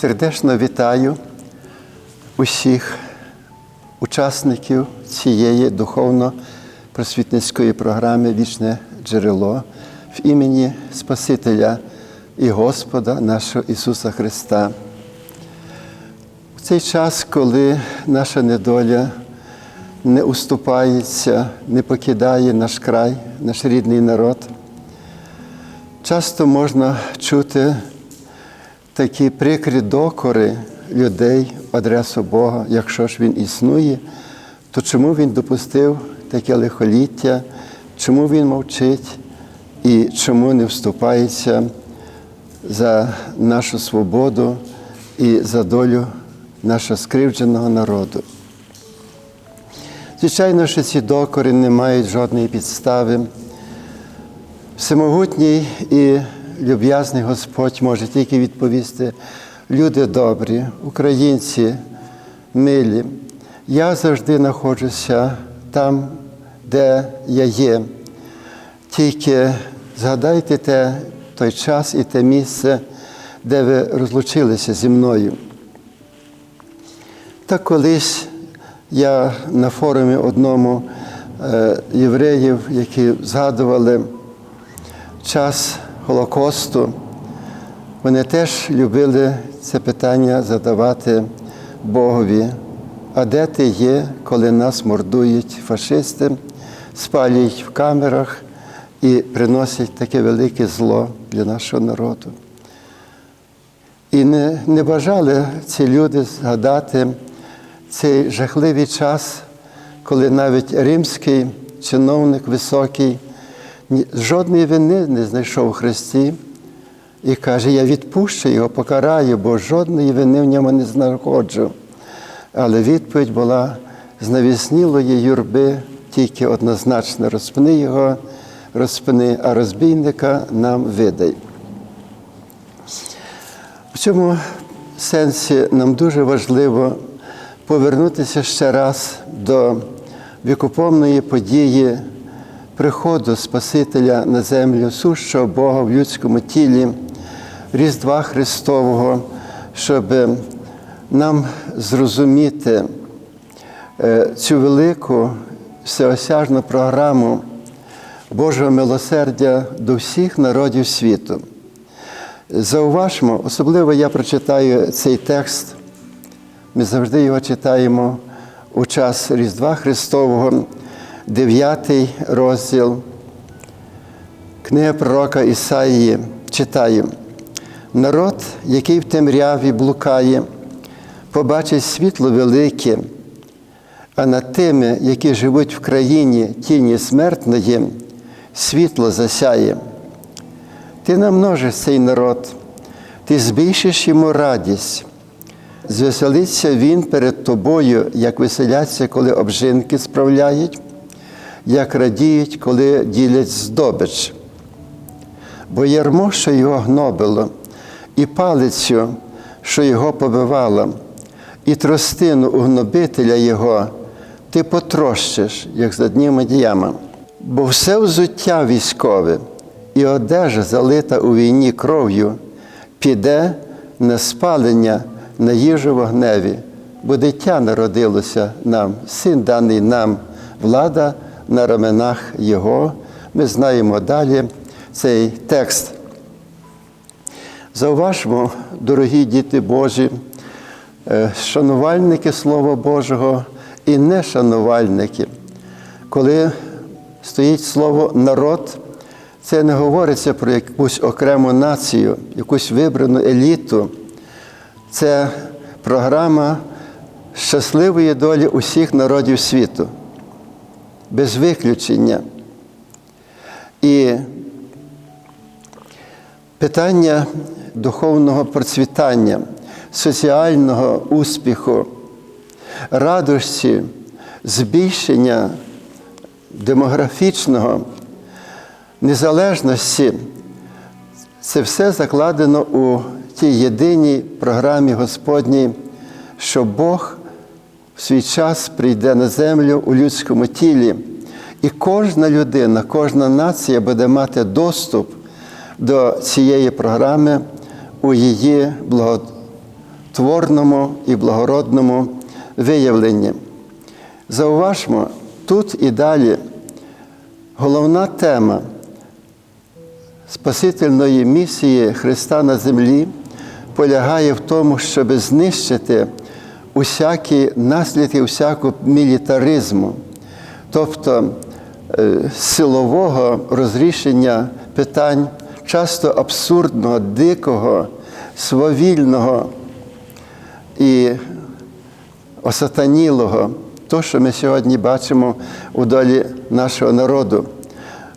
Сердечно вітаю усіх учасників цієї духовно-просвітницької програми Вічне джерело в імені Спасителя і Господа нашого Ісуса Христа. В цей час, коли наша недоля не уступається, не покидає наш край, наш рідний народ, часто можна чути такі прикрі докори людей в адресу Бога, якщо ж Він існує, то чому Він допустив таке лихоліття, чому Він мовчить і чому не вступається за нашу свободу і за долю нашого скривдженого народу. Звичайно, що ці докори не мають жодної підстави. Всемогутній і люб'язний Господь може тільки відповісти, люди добрі, українці милі. Я завжди знаходжуся там, де я є. Тільки згадайте те, той час і те місце, де ви розлучилися зі мною. Та колись я на форумі одному е, євреїв, які згадували час Голокосту, вони теж любили це питання задавати Богові. А де ти є, коли нас мордують фашисти, спалюють в камерах і приносять таке велике зло для нашого народу? І не, не бажали ці люди згадати цей жахливий час, коли навіть римський чиновник високий жодної вини не знайшов у Христі і каже, я відпущу його, покараю, бо жодної вини в ньому не знаходжу. Але відповідь була з навіснілої юрби, тільки однозначно розпни його, розпни, а розбійника нам видай. В цьому сенсі нам дуже важливо повернутися ще раз до вікопомної події приходу Спасителя на землю, сущого Бога в людському тілі, Різдва Христового, щоб нам зрозуміти цю велику всеосяжну програму Божого милосердя до всіх народів світу. Зауважмо, особливо я прочитаю цей текст. Ми завжди його читаємо у час Різдва Христового, 9 розділ книга пророка Ісаїї читаю. Народ, який в темряві блукає, побачить світло велике, а над тими, які живуть в країні тіні смертної, світло засяє. Ти намножиш цей народ, ти збільшиш йому радість. Звеселиться він перед тобою, як веселяться, коли обжинки справляють, як радіють, коли ділять здобич. Бо ярмо, що його гнобило, і палицю, що його побивало, і тростину у гнобителя його ти потрощиш, як за дніми діяма. Бо все взуття військове і одежа, залита у війні кров'ю, піде на спалення на їжу вогневі, бо дитя народилося нам, син даний нам, влада на раменах Його. Ми знаємо далі цей текст. Зауважмо, дорогі діти Божі, шанувальники Слова Божого і нешанувальники. Коли стоїть слово народ, це не говориться про якусь окрему націю, якусь вибрану еліту. Це програма щасливої долі усіх народів світу, без виключення. І питання духовного процвітання, соціального успіху, радості, збільшення демографічного, незалежності це все закладено у тій єдиній програмі Господній, що Бог в свій час прийде на землю у людському тілі, і кожна людина, кожна нація буде мати доступ до цієї програми у її творному і благородному виявленні. Зауважмо, тут і далі головна тема Спасительної місії Христа на землі полягає в тому, щоб знищити усякі наслідки всякого мілітаризму, тобто е, силового розрішення питань, часто абсурдного, дикого, свавільного і осатанілого, то, що ми сьогодні бачимо у долі нашого народу.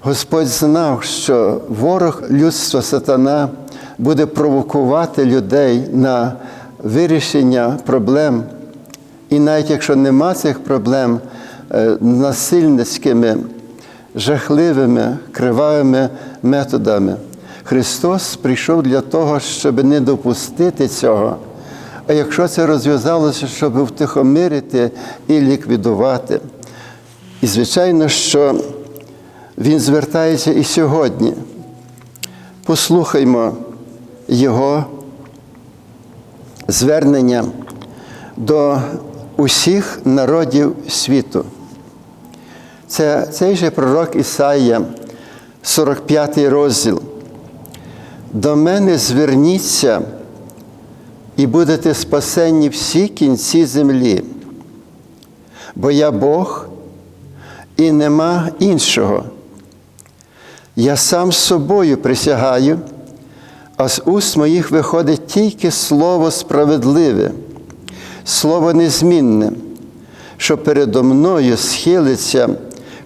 Господь знав, що ворог людства сатана буде провокувати людей на вирішення проблем. І навіть якщо нема цих проблем е, насильницькими, жахливими, кривавими методами, Христос прийшов для того, щоб не допустити цього. А якщо це розв'язалося, щоб втихомирити і ліквідувати. І, звичайно, що він звертається і сьогодні. Послухаймо його звернення до усіх народів світу. Це цей же пророк Ісаїя, 45 розділ. До мене зверніться і будете спасенні всі кінці землі, бо я Бог і нема іншого. Я сам з собою присягаю, а з уст моїх виходить тільки слово справедливе, слово незмінне, що передо мною схилиться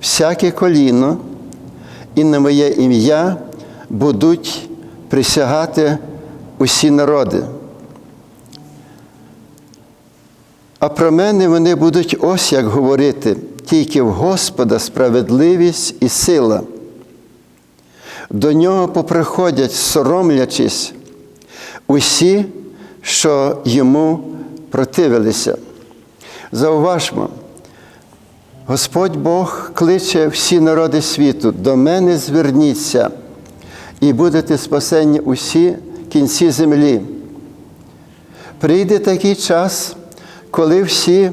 всяке коліно, і на моє ім'я будуть присягати усі народи. А про мене вони будуть ось як говорити, тільки в Господа справедливість і сила. До нього поприходять, соромлячись, усі, що йому противилися. Зауважмо, Господь Бог кличе всі народи світу, до мене зверніться, і будете спасені усі кінці землі. Прийде такий час, коли всі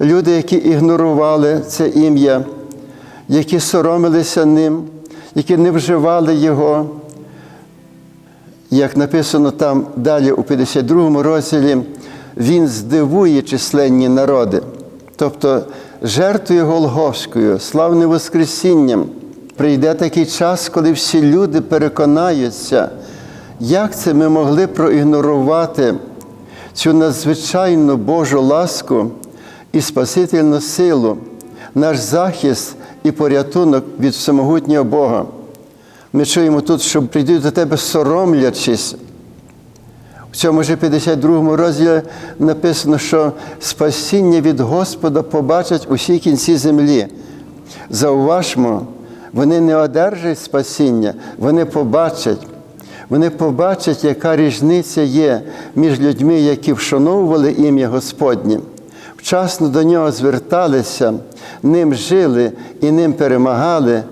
люди, які ігнорували це ім'я, які соромилися ним, які не вживали його, як написано там далі у 52 розділі, він здивує численні народи. Тобто жертвою Голговською, славним Воскресінням, прийде такий час, коли всі люди переконаються, як це ми могли проігнорувати цю надзвичайну Божу ласку і спасительну силу, наш захист і порятунок від всемогутнього Бога. Ми чуємо тут, що прийдуть до тебе соромлячись. В цьому ж 52 розділі написано, що спасіння від Господа побачать усі кінці землі. Зауважмо, вони не одержать спасіння, вони побачать. Вони побачать, яка різниця є між людьми, які вшановували ім'я Господнє, вчасно до нього зверталися, ним жили і ним перемагали,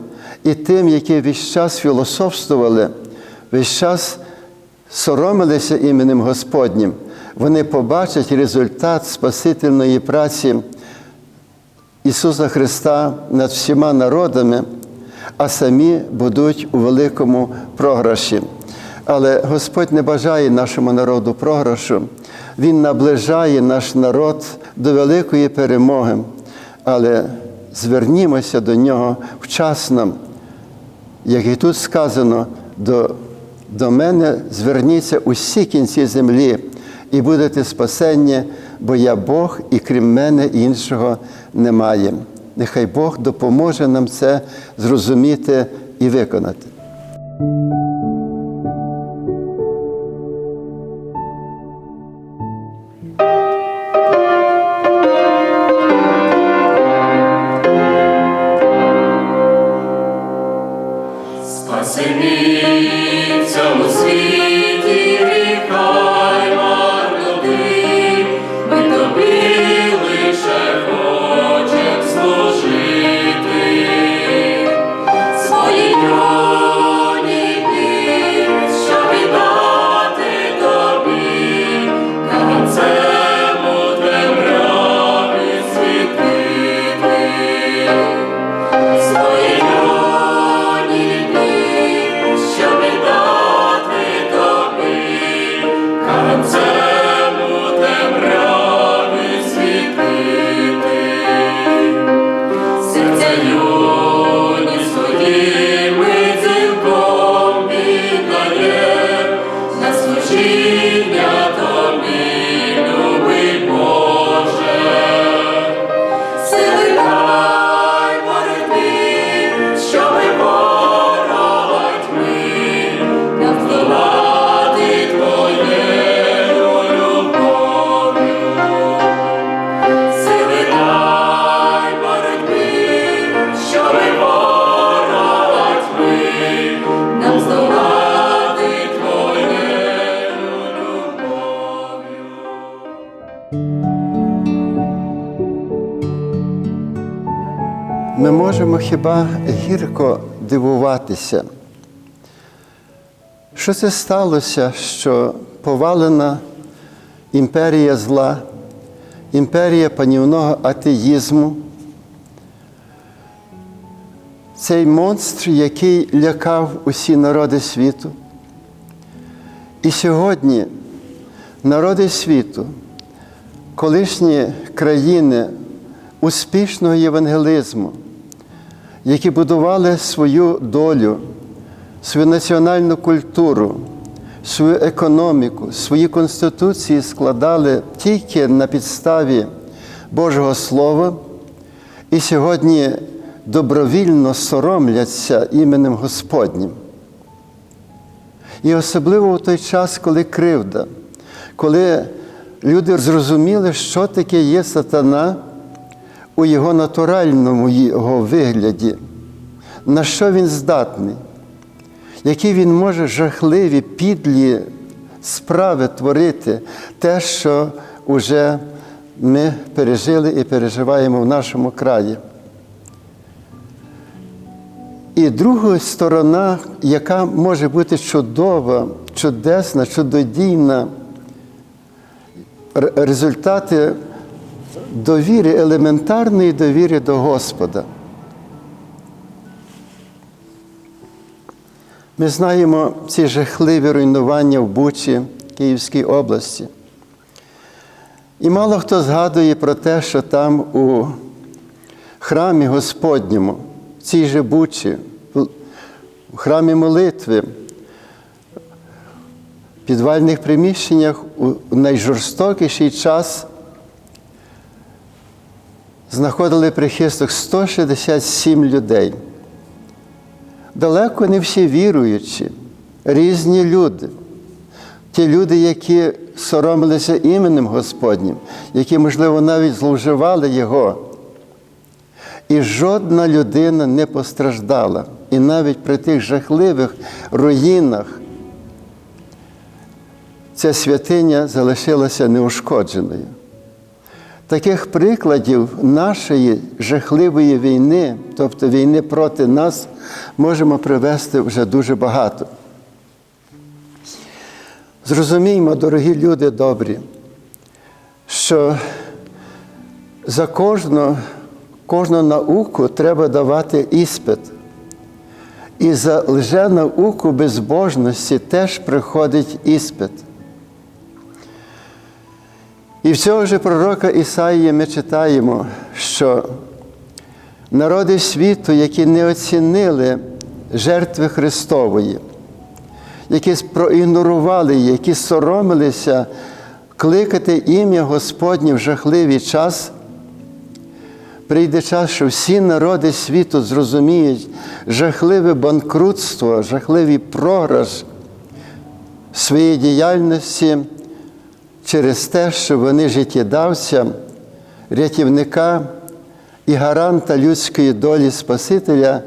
і тим, які весь час філософствували, весь час соромилися іменем Господнім, вони побачать результат Спасительної праці Ісуса Христа над всіма народами, а самі будуть у великому програші. Але Господь не бажає нашому народу програшу, Він наближає наш народ до великої перемоги. Але звернімося до нього вчасно, як і тут сказано, до, до мене зверніться усі кінці землі і будете спасені, бо я Бог, і крім мене іншого немає. Нехай Бог допоможе нам це зрозуміти і виконати. Ми можемо хіба гірко дивуватися. Що це сталося, що повалена імперія зла, імперія панівного атеїзму, цей монстр, який лякав усі народи світу. І сьогодні народи світу, колишні країни успішного євангелізму, які будували свою долю, свою національну культуру, свою економіку, свої конституції складали тільки на підставі Божого Слова, і сьогодні добровільно соромляться іменем Господнім. І особливо в той час, коли кривда, коли люди зрозуміли, що таке є сатана у його натуральному його вигляді, на що він здатний, які він може жахливі, підлі справи творити, те, що вже ми пережили і переживаємо в нашому краї. І друга сторона, яка може бути чудова, чудесна, чудодійна, результати довіри, елементарної довіри до Господа. Ми знаємо ці жахливі руйнування в Бучі, Київській області. І мало хто згадує про те, що там у храмі Господньому, в цій же Бучі, в храмі молитви, в підвальних приміщеннях у найжорстокіший час знаходили прихисток 167 людей. Далеко не всі віруючі, різні люди. Ті люди, які соромилися іменем Господнім, які, можливо, навіть зловживали Його. І жодна людина не постраждала. І навіть при тих жахливих руїнах ця святиня залишилася неушкодженою. Таких прикладів нашої жахливої війни, тобто війни проти нас, можемо привести вже дуже багато. Зрозуміймо, дорогі люди добрі, що за кожну, кожну науку треба давати іспит. І за лженауку безбожності теж приходить іспит. І в цього ж пророка Ісаїя ми читаємо, що народи світу, які не оцінили жертви Христової, які проігнорували які соромилися кликати ім'я Господнє в жахливий час, прийде час, що всі народи світу зрозуміють жахливе банкрутство, жахливий програш своєї діяльності через те, що вони життєдавця, рятівника і гаранта людської долі Спасителя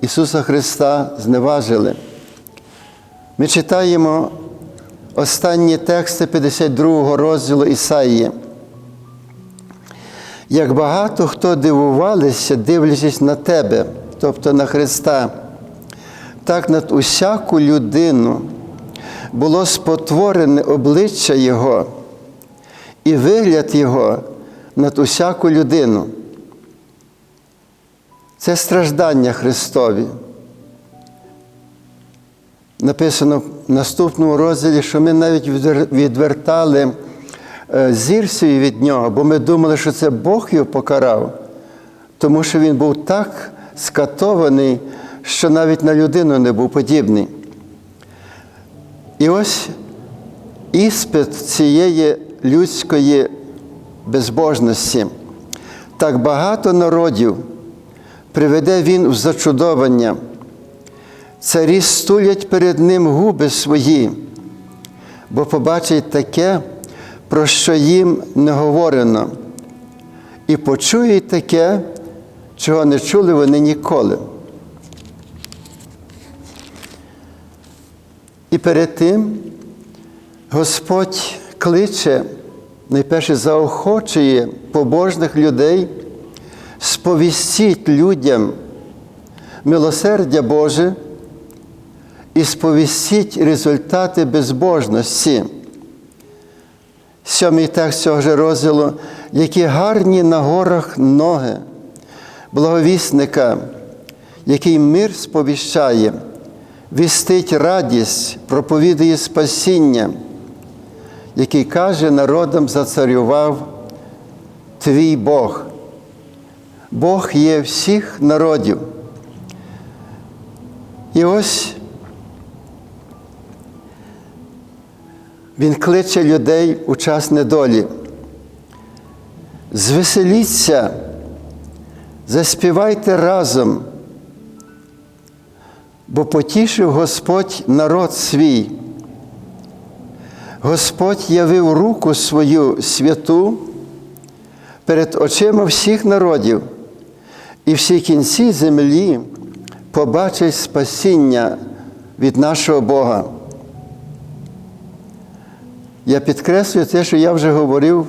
Ісуса Христа зневажили. Ми читаємо останні тексти 52 розділу Ісаїї. Як багато хто дивувалися, дивлячись на тебе, тобто на Христа, так над усяку людину було спотворене обличчя Його і вигляд Його над усяку людину. Це страждання Христові. Написано в наступному розділі, що ми навіть відвертали зір свій від нього, бо ми думали, що це Бог його покарав, тому що він був так скатований, що навіть на людину не був подібний. І ось іспит цієї людської безбожності. Так багато народів приведе він в зачудовання. Царі стулять перед ним губи свої, бо побачать таке, про що їм не говорено, і почують таке, чого не чули вони ніколи. І перед тим Господь кличе, найперше заохочує побожних людей сповістіть людям милосердя Боже і сповістіть результати безбожності. Сьомий текст цього ж розділу, які гарні на горах ноги, благовісника, який мир сповіщає, вістить радість, проповідує спасіння, який каже, народом зацарював твій Бог. Бог є всіх народів. І ось Він кличе людей у час недолі. Звеселіться, заспівайте разом, бо потішив Господь народ свій. Господь явив руку свою святу перед очима всіх народів, і всі кінці землі побачать спасіння від нашого Бога. Я підкреслюю те, що я вже говорив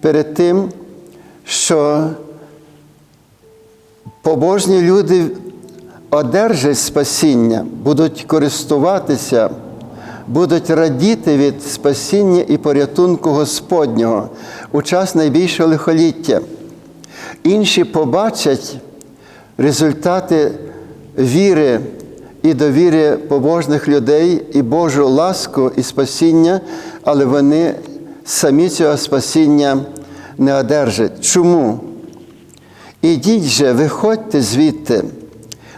перед тим, що побожні люди одержать спасіння, будуть користуватися, будуть радіти від спасіння і порятунку Господнього у час найбільшого лихоліття. Інші побачать результати віри і довіри побожних людей і Божу ласку і спасіння, але вони самі цього спасіння не одержать. Чому? Ідіть же, виходьте звідти,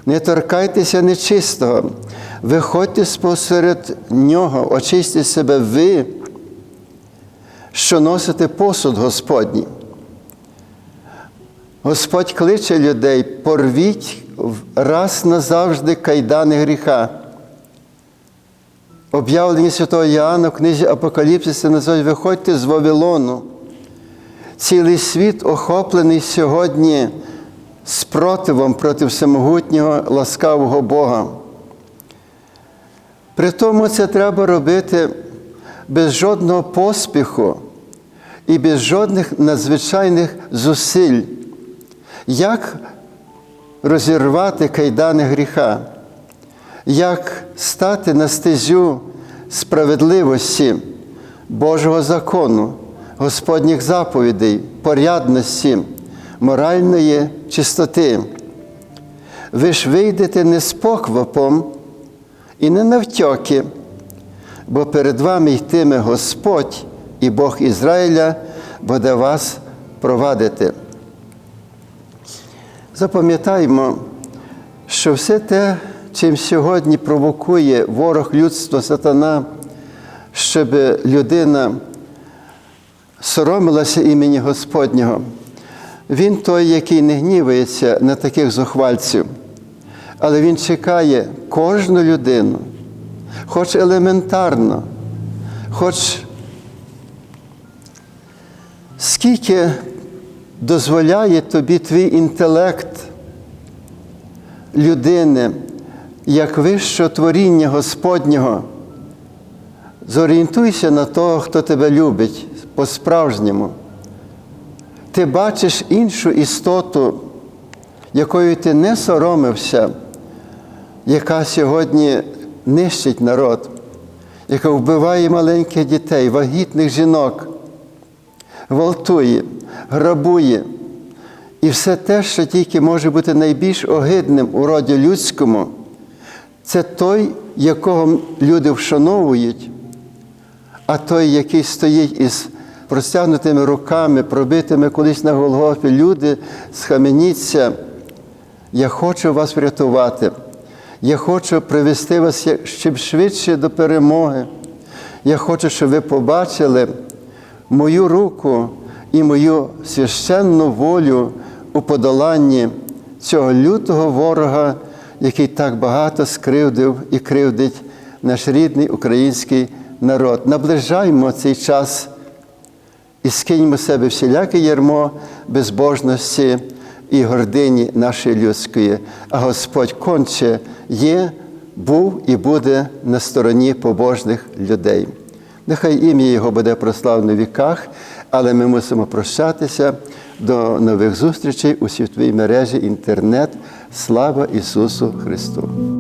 не торкайтеся нечистого, виходьте спосеред нього, очистіть себе ви, що носите посуд Господній. Господь кличе людей, порвіть раз назавжди кайдани гріха. Об'явлення святого Іоанна в книзі Апокаліпсиса називають виходьте з Вавилону. Цілий світ охоплений сьогодні спротивом проти всемогутнього ласкавого Бога. При тому це треба робити без жодного поспіху і без жодних надзвичайних зусиль. Як розірвати кайдани гріха, як стати на стезю справедливості Божого закону, Господніх заповідей, порядності, моральної чистоти. Ви ж вийдете не з поквапом і не навтьоки, бо перед вами йтиме Господь і Бог Ізраїля буде вас провадити. Запам'ятаймо, що все те, чим сьогодні провокує ворог людства сатана, щоб людина соромилася імені Господнього, він той, який не гнівається на таких зухвальців, але він чекає кожну людину, хоч елементарно, хоч скільки дозволяє тобі твій інтелект людини, як вищого творіння Господнього. Зорієнтуйся на того, хто тебе любить по-справжньому. Ти бачиш іншу істоту, якою ти не соромився, яка сьогодні нищить народ, яка вбиває маленьких дітей, вагітних жінок, гвалтує, грабує. І все те, що тільки може бути найбільш огидним у роді людському, це той, якого люди вшановують, а той, який стоїть із простягнутими руками, пробитими колись на Голгофі, люди, схаменіться, я хочу вас врятувати. Я хочу привести вас ще швидше до перемоги. Я хочу, щоб ви побачили мою руку і мою священну волю у подоланні цього лютого ворога, який так багато скривдив і кривдить наш рідний український народ. Наближаймо цей час і скиньмо з себе всіляке ярмо безбожності і гордині нашої людської. А Господь конче є, був і буде на стороні побожних людей. Нехай ім'я Його буде прославлене в віках, але ми мусимо прощатися. До нових зустрічей у світовій мережі інтернет. Слава Ісусу Христу!